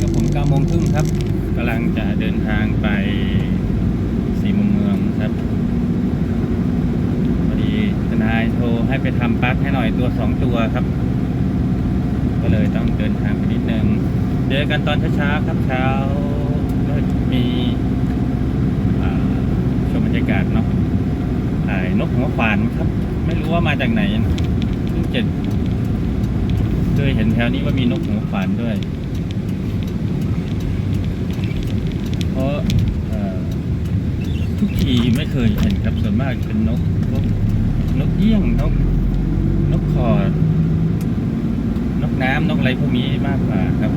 กับผม9โมงครึ่งครับกำลังจะเดินทางไปสี่มุมเมืองครับพอดีทนายโทรให้ไปทำปลั๊กให้หน่อยตัวสองตัวครับ ก็เลยต้องเดินทางไปนิดนึงเจอกันตอนเช้าๆครับเช้าก็มีชมบรรยากาศเนาะถ่ายนกหัวขวานครับ ไม่รู้ว่ามาจากไหนเพิ่งจะเคยเห็นแถวนี้ว่ามีนกหัวขวานด้วย เพราะเอ่อ ทุกทีไม่เคยเห็นครับส่วนมากเป็นนกพวกนกเอี้ยงนกนกขอดนกน้ำนกอะไรพวกนี้มากกว่าครับ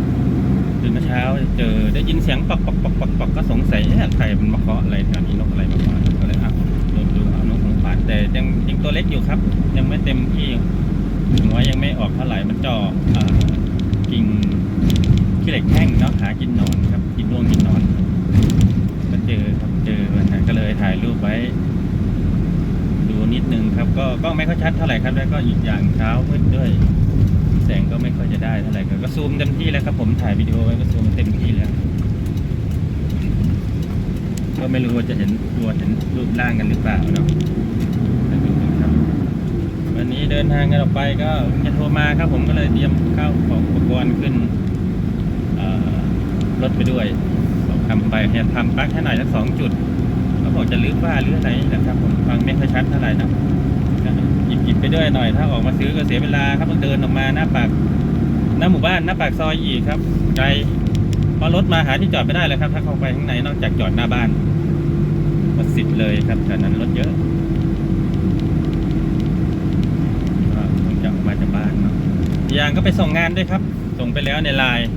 ตื่นมาเช้าเจอได้ยินเสียงปอกปอกปอกปอกปอกก็สงสัยเอ๊ะใครมันมาเคาะอะไรแถวนี้นกอะไรมาเคาะก็เลยอะดูดูเอานกของฝานแต่ยังยังตัวเล็กอยู่ครับ ยังไม่เต็มที่หัวยังไม่ออกเท่าไหร่มันจ่อกิ่งขี้เหล็กแห้งเนาะหากินนอนครับกินร่วงกินนอน เจอครับเจอนะฮะก็เลยถ่ายรูปไว้ ดูนิดนึงครับ ก็ก็ไม่ค่อยชัดเท่าไหร่ครับ แล้วก็อีกอย่างเช้ามืดด้วย แสงก็ไม่ค่อยจะได้เท่าไหร่ก็ซูมเต็มที่แล้วครับผมถ่ายวิดีโอไว้ก็ซูมเต็มที่แล้วก็ไม่รู้ว่าจะเห็นตัวเห็นรูปร่างกันหรือเปล่าเนาะครับวันนี้เดินทางกันออกไปก็จะโทรมาครับ ผมก็เลยเตรียมข้าวของอุปกรณ์ขึ้นรถไปด้วย ทำไปแทนทำปลั๊กให้หน่อยสักสองจุดเขาบอกจะลื้อฝ้าหรืออะไรนะครับผมฟังไม่ค่อยชัดเท่าไหร่นะหยิบหยิบไปด้วยหน่อย ถ้าออกมาซื้อก็เสียเวลาครับต้องเดินออกมาหน้าปากหน้าหมู่บ้านหน้าปากซอยอีกครับไกลเพรารถมาหาที่จอดไม่ได้เลยครับ ถ้าเข้าไปข้างในนอกจากจอดหน้าบ้านหมดสิทธิ์เลยครับแถวนั้นรถเยอะก็คงจะออกมาจากบ้านเนาะยางก็ไปส่งงานด้วยครับ ส่งไปแล้วในไลน์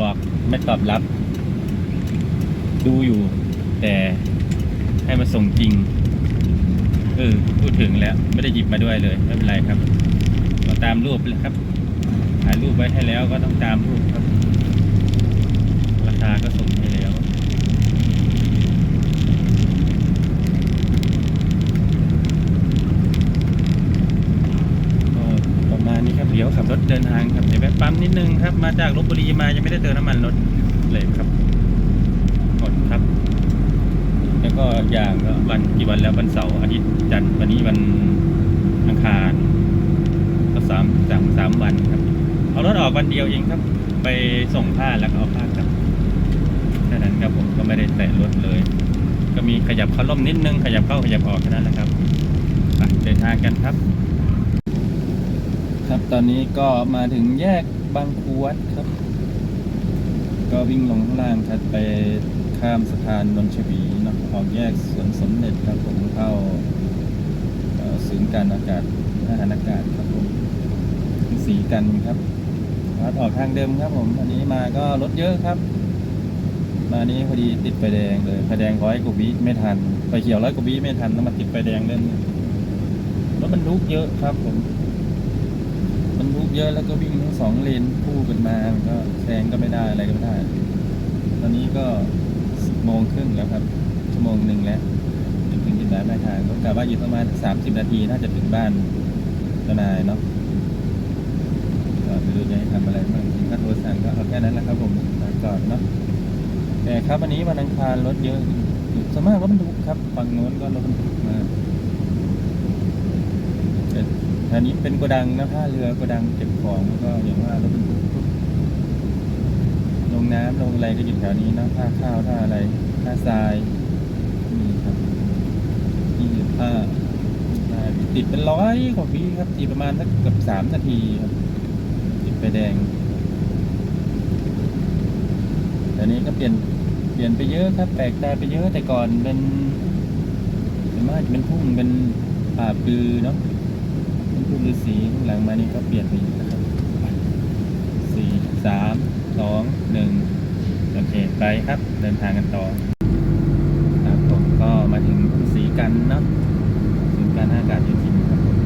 บอกไม่ตอบรับ ดูอยู่ แต่ให้มาส่งจริงเออพูดถึงแล้วไม่ได้หยิบมาด้วยเลย ไม่เป็นไรครับก็ตามรูปเลยครับถ่ายรูปไว้ให้แล้วก็ต้องตามรูปครับ ราคาก็ส่งให้แล้วก็ประมาณนี้ครับเดี๋ยวขับรถเดินทางครับเดี๋ยวแวะปั๊มนิดนึงครับ มาจากลบบุรีมายังไม่ได้เติมน้ำมันรถเลยครับหมดครับ แล้ว ก็อย่างก็วันกี่วันแล้ววันเสาร์อาทิตย์จันทร์วันนี้วันอังคารก็สามสามสามวันครับ เอารถออกวันเดียวเองครับ ไปส่งผ้าแล้วก็เอาผ้ากลับแค่นั้นครับผมก็ไม่ได้แตะรถเลย ก็มีขยับเข้าร่มนิดนึงขยับเข้าขยับออกแค่นั้นแหละครับไปเดินทางกันครับ ครับตอนนี้ก็มาถึงแยกบางคูวัดครับ ก็วิ่งลงข้างล่างครับไปข้ามสะพานนนชวี ออกแยกสวนสมเด็จครับผมเข้าศูนย์การอากาศทหารอากาศครับผมสีกันครับวัดออกทางเดิมครับผม อันนี้มาก็รถเยอะครับ มานี้พอดีติดไฟแดงเลยไฟแดงร้อยกว่าวิไม่ทันไฟเขียวร้อยกว่าวิไม่ทันต้องมาติดไฟแดงเล่นรถบรรทุกเยอะครับผมบรรทุกเยอะแล้วก็วิ่งทั้งสองเลนคู่กันมามันก็แซงก็ไม่ได้อะไรก็ไม่ได้ ตอนนี้ก็สิบโมงครึ่งแล้วครับ ชั่วโมงหนึ่งแล้วถึงถึงจุดหมายปลายทางก็กะว่าอยู่ประมาณสามสิบนาทีน่าจะถึงบ้านเจ้านายเนาะก็ไม่รู้จะให้ทำอะไรบ้างถ้าโทรสั่งก็เอาแค่นั้นแหละครับผมลาก่อนเนาะแต่ครับวันนี้วันอังคารรถเยอะส่วนมากรถบรรทุกครับฝั่งโน้นก็รถบรรทุกมาแต่แถวนี้เป็นโกดังนะท่าเรือโกดังเก็บของแล้วก็อย่างว่ารถบรรทุกลงน้ำลงอะไรก็อยู่แถวนี้นะท่าข้าวท่าอะไรท่าทราย อ่าติดเป็นร้อยกว่าวิครับติดประมาณสักเกือบสามนาทีครับติดไฟแดงแต่นี้ก็เปลี่ยนเปลี่ยนไปเยอะครับ แปลกตาไปเยอะแต่ก่อนเป็นเป็นมากเป็นทุ่งเป็นป่าปือเนาะเป็นผู้ฤาษีหลังมานี่ก็เปลี่ยนไปอีกนะครับสี่สามสองหนึ่งโอเคไปครับ เดินทางกันต่อครับผมก็มาถึงสี กันเนาะถึงการอากาศเย็นครับผม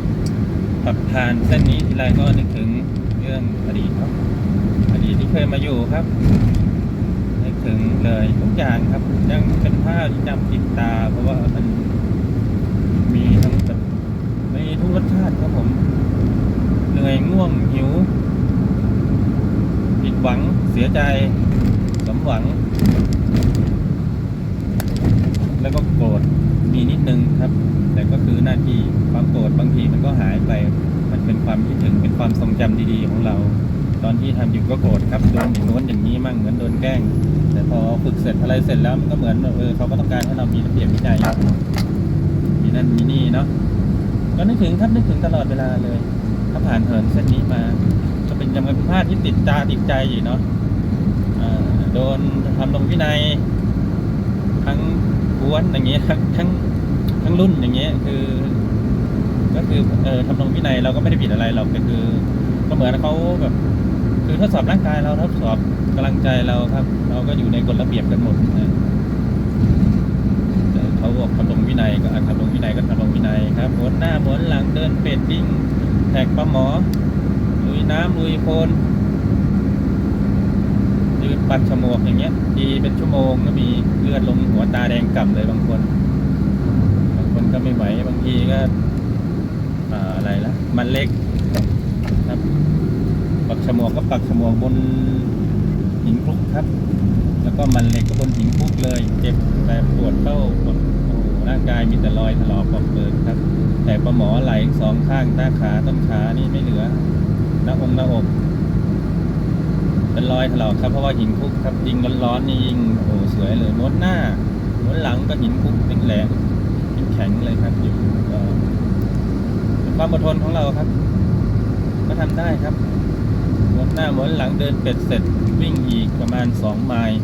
ขับผ่านเส้นนี้ทีไรก็นึกถึงเรื่องอดีตเนาะอดีตที่เคยมาอยู่ครับนึกถึงเลยทุกอย่างครับยังเป็นภาพที่จำติดตา เพราะว่ามันมีทั้งแบบมีทุกรสชาติครับผมเหนื่อยง่วงหิวผิดหวังเสียใจหวัง แล้วก็โกรธ มีนิดนึงครับ แต่ก็คือหน้าที่ความโกรธบางทีมันก็หายไป มันเป็นความคิดถึงเป็นความทรงจำดีๆของเรา ตอนที่ทำอยู่ก็โกรธครับโดนอย่างโน้นอย่างนี้มั่งเหมือนโดนแกล้ง แต่พอฝึกเสร็จอะไรเสร็จแล้วมันก็เหมือนเออเขาก็ต้องการให้เรามีระเบียบวินัยมีนั่นมีนี่เนาะก็นึกถึงครับนึกถึงตลอดเวลาเลยถ้าผ่านเหินเส้นนี้มาก็เป็นยังเป็นพลาดที่ติดตาติดใจอยู่เนาะอ่าโดนทำลงวินัยทั้ง กวนอย่างเงี้ยทั้งทั้งทั้งรุ่นอย่างเงี้ยคือ ก็คือเออทำลงวินัยเราก็ไม่ได้ผิดอะไรหรอกแต่คือก็เหมือนเขาแบบคือทดสอบร่างกายเราทดสอบกำลังใจเราครับ เราก็อยู่ในกฎระเบียบกันหมดนะแต่เขาบอกทำลงวินัยก็ทำลงวินัยก็ทำลงวินัยครับหมุนหน้าหมุนหลังเดินเป็ดวิ่งแท็กปลาหมอลุยน้ำลุยโคลน ปัดฉมวกอย่างเงี้ยทีเป็นชั่วโมงก็มีเลือดลงหัวตาแดงก่ำเลยบางคน บางคนก็ไม่ไหวบางทีก็ออะไรละมันเล็กครับ ปักฉมวกก็ปักฉมวกบนหินคลุกครับ แล้วก็มันเล็กก็บนหินคลุกเลย เจ็บแบบปวดเข้าปวดร่างกายมีแต่รอยถลอกปอกเปิดครับ แต่ปลาหมอไหลสองข้างหน้าขาต้นขานี่ไม่เหลือหน้าองหน้าอก เป็นรอยถลอกครับเพราะว่าหินคุกครับยิงร้อนๆนี่ยิงโอ้โสวยเลยม้วนหน้าม้วนหลังก็หินคุกเป็นแหลงเป็นแข็งเลยครับอยู่ก็เป็นความอดทนของเราครับ ก็ทำได้ครับหมุนหน้าหมุนหลังเดินเป็ดเสร็จวิ่งอีกประมาณสองไมล์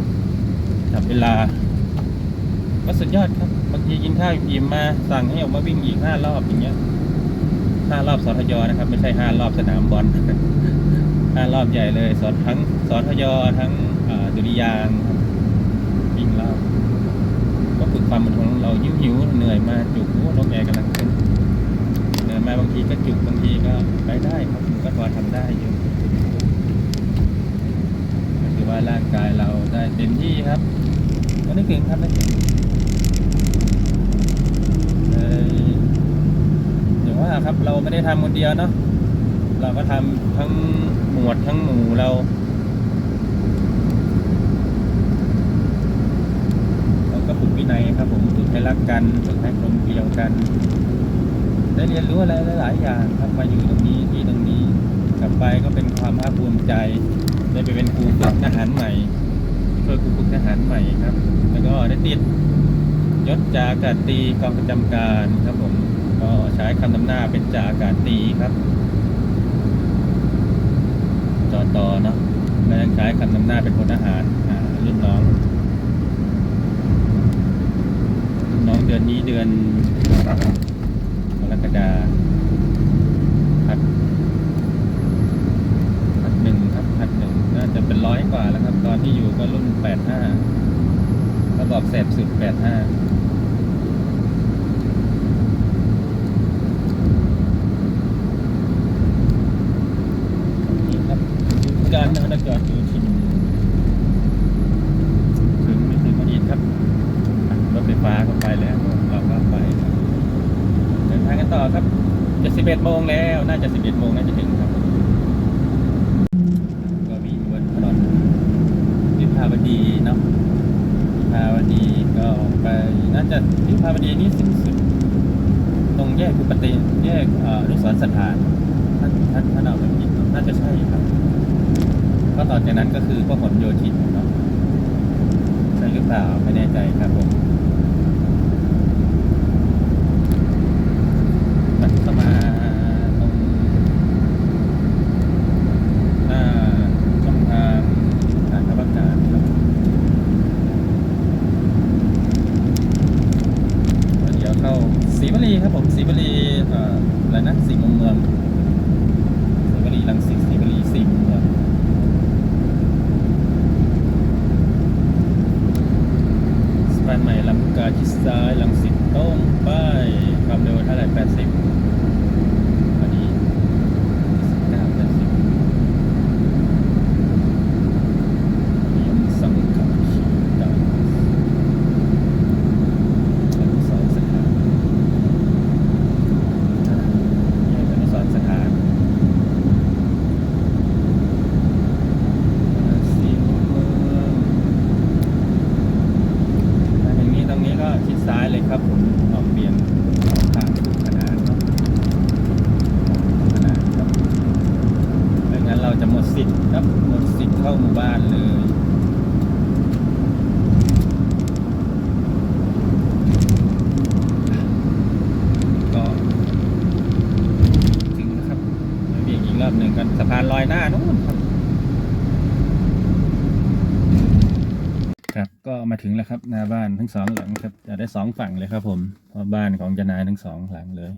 จับเวลาก็สุดยอดครับบางทีกินข้าวอิ่มมาสั่งให้ออกมาวิ่งอีกห้ารอบอย่างเงี้ยห้ารอบสทยนะครับ ไม่ใช่ห้ารอบสนามบอล ห้ารอบใหญ่เลยสอนทั้งสทยทั้งอุริยางค์ครับวิ่งรอบก็ฝึกความอดทนของเราหิวหิวเหนื่อยมาจุกนกแอร์กำลังขึ้นเหนื่อยมาบางทีก็จุกบางทีก็ไปได้ครับก็พอทำได้อยู่คือว่าร่างกายเราได้เต็มที่ครับก็นึกถึงครับนึกถึงอ่ออย่างว่าครับเราไม่ได้ทำคนเดียวเนาะ เราก็ทำทั้งหมวดทั้งหมู่เราเราก็ฝึกวินัยครับผมฝึกให้รักกันฝึกให้กลมเกลียวกัน ได้เรียนรู้อะไรหลาย ๆ อย่างครับมาอยู่ตรงนี้ที่ตรงนี้กลับไปก็เป็นความภาคภูมิใจ ได้ไปเป็นครูฝึกทหารใหม่ช่วยครูฝึกทหารใหม่ครับ แล้วก็ได้ติดยศจ่าอากาศตรีกองประจำการครับผมก็ใช้คำนำหน้าเป็นจ่าอากาศตรีครับ อตอเนาะไม่ต้องใช้คำนำหน้าเป็นพลทหารรุ่นน้องรุ่นน้องเดือนนี้เดือนกรกฎาคมพันหนึ่งครับพันหนึ่งน่าจะเป็นร้อยกว่าแล้วครับ ตอนที่อยู่ก็รุ่นแปดห้าก็บอกแสบสุดแปดห้านี่ครับการนากาศอยู่ที่ถึงไม่ถึงอดีตครับรถไฟฟ้าก็ไปแล้วเราก็ไปเดินทางกันต่อครับจะสิบเอ็ดโมงแล้ว น่าจะสิบเอ็ดโมงน่าจะถึงครับ ก็วิ่งบนถนนวิภาวดีเนาะวิภาวดีก็ไปน่าจะวิภาวดีนี่สิ้นสุด ตรงแยกคือปฏิแยกอนุสรณ์สถานท่านท่านท่านเอาไปผิดน่าจะใช่ครับ ก็ต่อจากนั้นก็คือพหลโยธินเนาะใช่หรือเปล่าไม่แน่ใจครับผมมันเข้ามาตรงหน้าช่องทางฐานทัพอากาศครับแล้วเดี๋ยวเข้าศรีวลีครับผมศรีวลีเอ่ออะไรนะสี่มุมเมืองศรีวลีรังสิตศรีวลีสี่มุมเมืองสะพานใหม่ลำกาชิดซ้ายลังสิตตรงไปความเร็วเท่าไหร่แปดสิบพอดีเก้าแปดสิบ นิยมสังกัดขีดาอนุสรณ์สถานแยกอนุสรณ์สถานสี่มุมเมือง เลยครับผมออกเบี่ยงทางคู่ขนานเนาะคู่ขนานครับไม่งั้นเรา จะหมดสิทธิ์ครับหมดสิทธิ์เข้าหมู่บ้านเลยก็ถึงนะครับมาเบี่ยงอีกรอบหนึ่งกันสะพานลอยหน้านู้นครับครับก็มาถึงแล้วครับหน้าบ้านทั้งสองหลังครับจะได้สองฝั่งเลยครับ ผมเพราะบ้านของจนายทั้งสองหลังเลย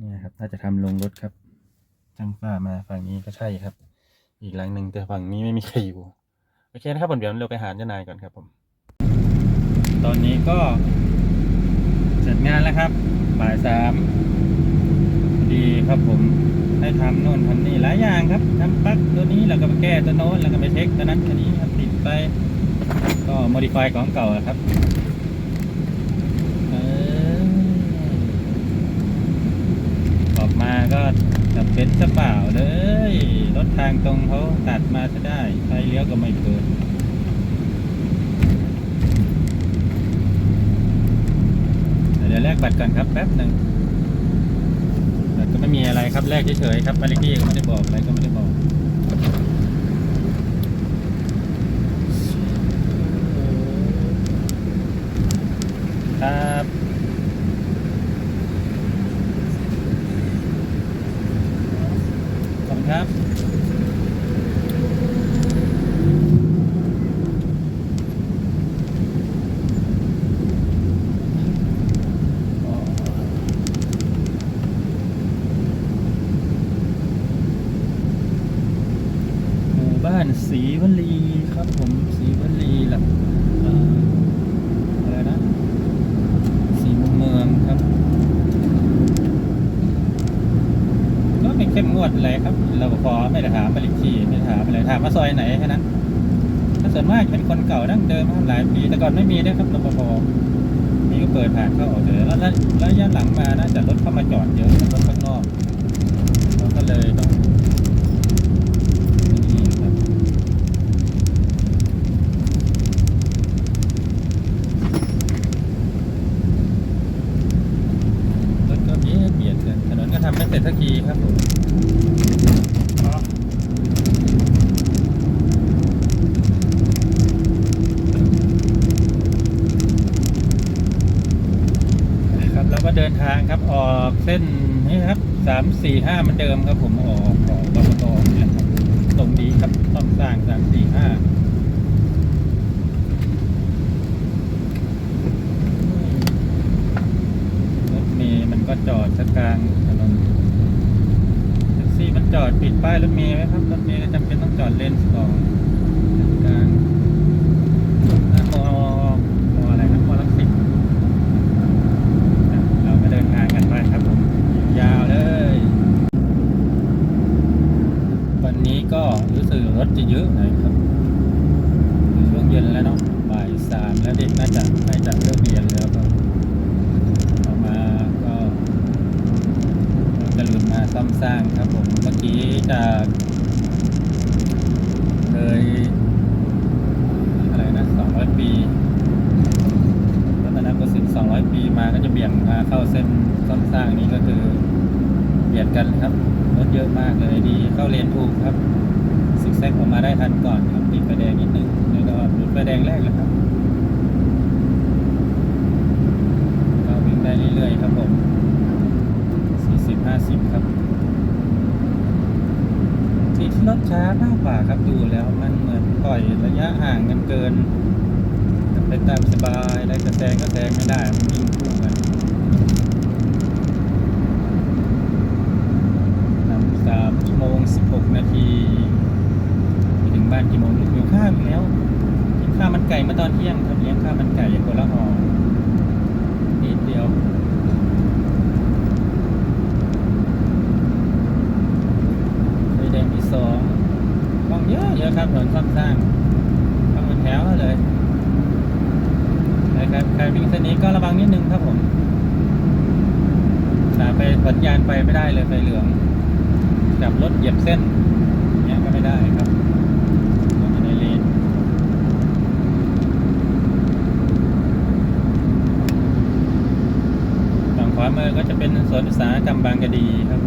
นี่ครับถ้าจะทำลงรถครับ ช่างฝ้ามาฝั่งนี้ก็ใช่ครับ อีกหลังหนึ่งแต่ฝั่งนี้ไม่มีใครอยู่โอเคนะครับผมเดี๋ยวเราไปหาเจ้านายก่อนครับผม ตอนนี้ก็เสร็จงานแล้วครับบ่ายสามดีครับผมให้ทำโน่นทำนี่หลายอย่างครับทำปลั๊กตัวนี้แล้วก็ไปแก้ตัวโน้นแล้วก็ไปเช็คตัวนั้นตัวนี้ครับติดไป ก็โมดิฟายของเก่าครับออออกมาก็ จะเป็นสเปล่าเลย รถทางตรงเขาตัดมาจะได้ไฟเลี้ยวก็ไม่เปิดเดี๋ยวแลกบัตรก่อนครับแป๊บหนึ่งบัตรก็ไม่มีอะไรครับแลกเฉยๆครับมาเลขที่ก็ไม่ได้บอกอะไรก็ไม่ได้บอกครับขอบ คุณครับ หมู่บ้านศรีวลีครับผมศรีวลีหลักเอ่ออะไรนะศรีมุมเมืองครับ ก็ไม่เข้มงวดอะไรครับ เราพอไม่ได้ถามบริชีไม่ได้ถามอะไรถาม ว่าซอยไหนแค่นั้นถ้าส่วนมากเป็นคนเก่าดั้งเดิมมาหลายปีแต่ก่อนไม่มีนะครับรปภมีก็เปิดผ่านเข้าออกเลยแล้วแล้วระยะหลังมาน่าจะรถเข้ามาจอดเยอะรถข้างนอกเราก็เลยต้องนี่ครับรถก็เบียดเบียดกันถนนก็ทำไม่เสร็จสักทีครับผมครับแล้วก็เดินทางครับ ออกเส้นนี้ครับสามสี่ห้ามือนเดิมครับผมออกออกบกตนี่แหละครับตรงนี้ครับต้องสร้างสามสี่ห้ารถเมย์มันก็จอดสกลางถนนแท็กซี่มันจอดปิดป้ายรถเมย์ไว้ครับรถเมย์จำเป็นต้องจอดเลนสองกลางหน้ามอมออะไรนะมอลักสิตเรามาเดินทางกันไปครับผมยาวเลย วันนี้ ก็รู้สึกรถจะเยอะหน่อยครับช่วงเย็นแล้วเนาะบ่ายสามแล้วเด็กน่าจะน่าจะเลิกเรียนแล้วครับออกมาก็จะลุดมาซ่อมสร้างครับผมเมื่อกี้จากเลยอะไรนะสองร้อยปีรัตนโกสินทร์สองร้อยปีมาก็จะเบี่ยงมาเข้าเส้นซ่อมสร้างนี้ก็คือ เบียดกันครับรถเยอะมากเลยดีเข้าเลนถูกครับซิกแซกออกมาได้ทันก่อนครับติดไฟแดงนิดนึงแล้วก็หลุดไฟแดงแรกแล้วครับก็วิ่งได้เรื่อยๆครับผม40 50 ครับ ที่ที่รถช้ามากกว่าครับดูแล้วมันเหมือนปล่อยระยะห่างกันเกินไปตามสบายได้กระแซงก็แซงไม่ได้มันวิ่งคู่น นำสามชั่ว โมงสิบหกนาทีไปถึงบ้านกี่โมงอยู่ข้าวอีกแล้วกินข้าวมันไก่มาตอนเที่ยงครับเลี้ยงข้าวมันไก่ยังคนละห่อนิดเดียวไฟแดงที่สองกล้องเยอะเยอะครับถนนซ่อมสร้าง มือก็จะเป็นสวนอุตสาหกรรมบางกะดีครับ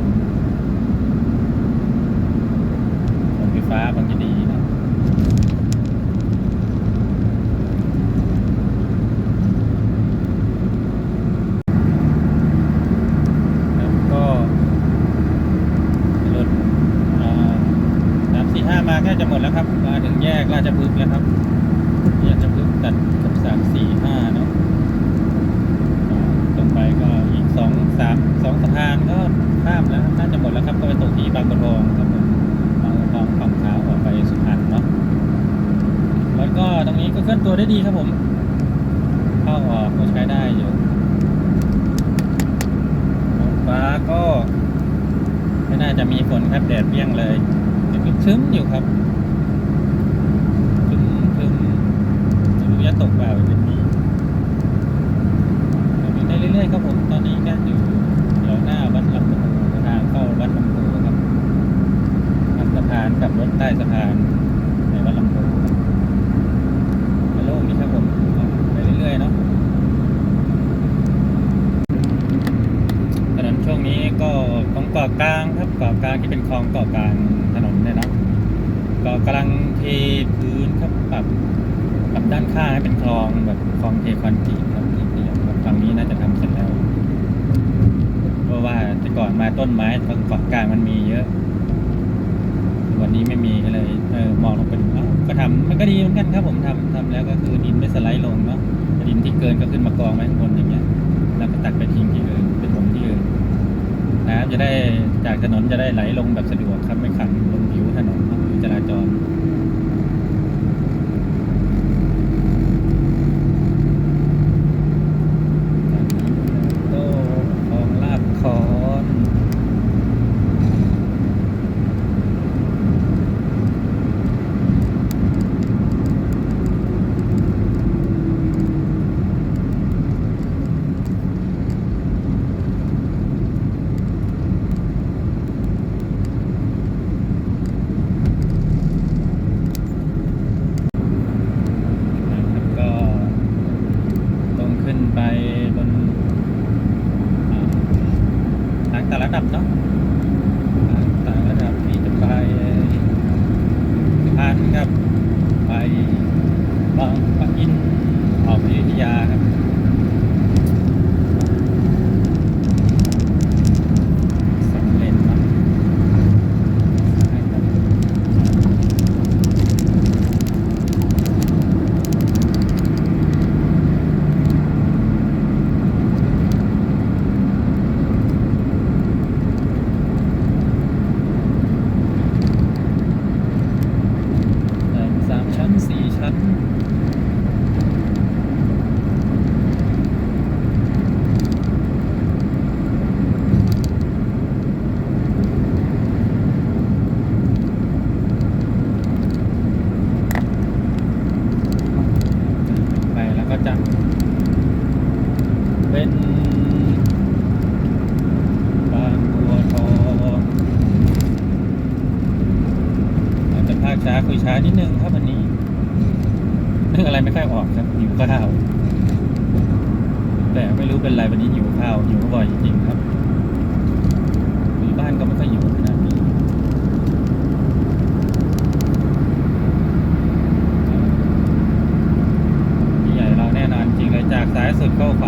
จะมีฝนครับแดดเปรี้ยงเลยชื้นอยู่ครับาต้นไม้ตรงฝั่งกลางมันมีเยอะ วันนี้ไม่มีก็เลยเออมองลงไปเอ้าก็ทำมันก็ดีเหมือนกันครับผมทำทำแล้วก็คือดินไม่สไลด์ลงเนาะดินที่เกินก็ขึ้นมากองไว้ข้างบนอย่างเงี้ยแล้วก็ตักไปทิ้งที่อื่นไปถมที่อื่นน้ำจะได้จากถนนจะได้ไหลลงแบบสะดวกครับไม่ขัง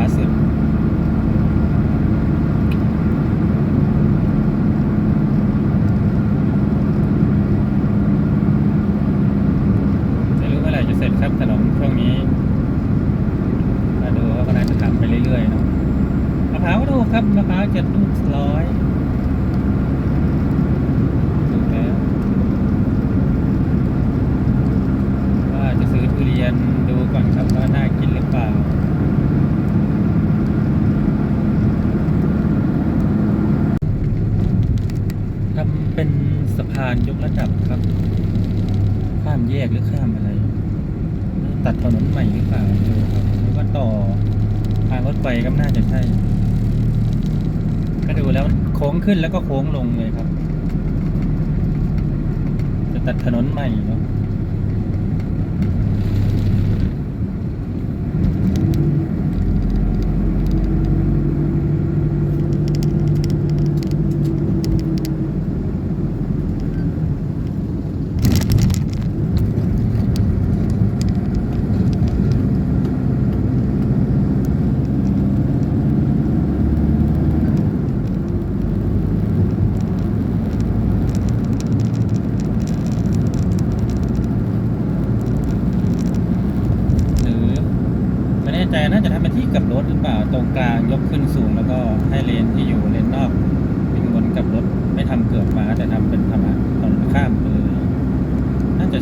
berhasil. โค้งขึ้นแล้วก็โค้งลงเลยครับ จะตัดถนนใหม่เนาะ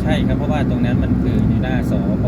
ใช่ครับเพราะว่าตรงนั้นมันคืออยู่หน้าสอมท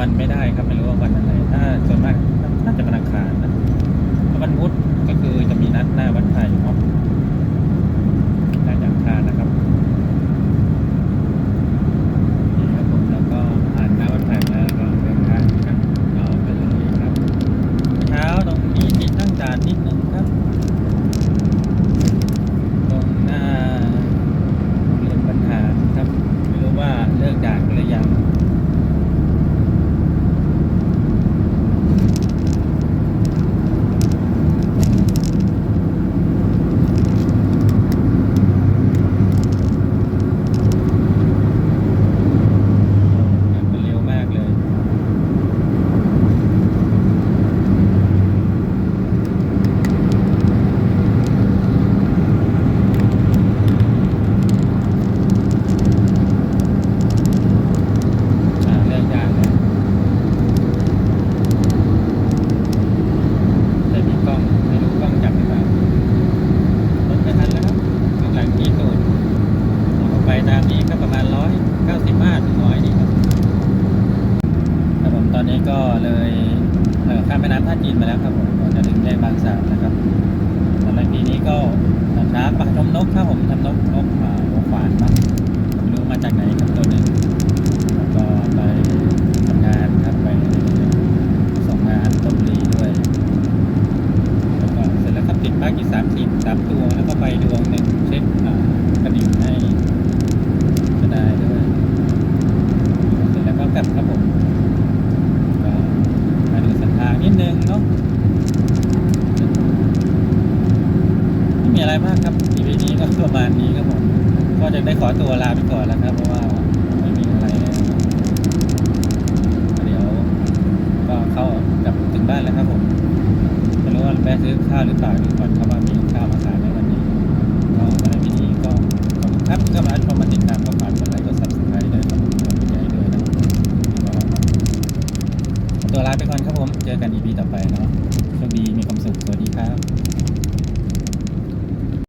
วันไม่ได้ครับไม่รู้ว่าวันอะไรถ้าส่วนมาก กิจสามสิบสามตัวแล้วก็ใบดวงหนึ่ง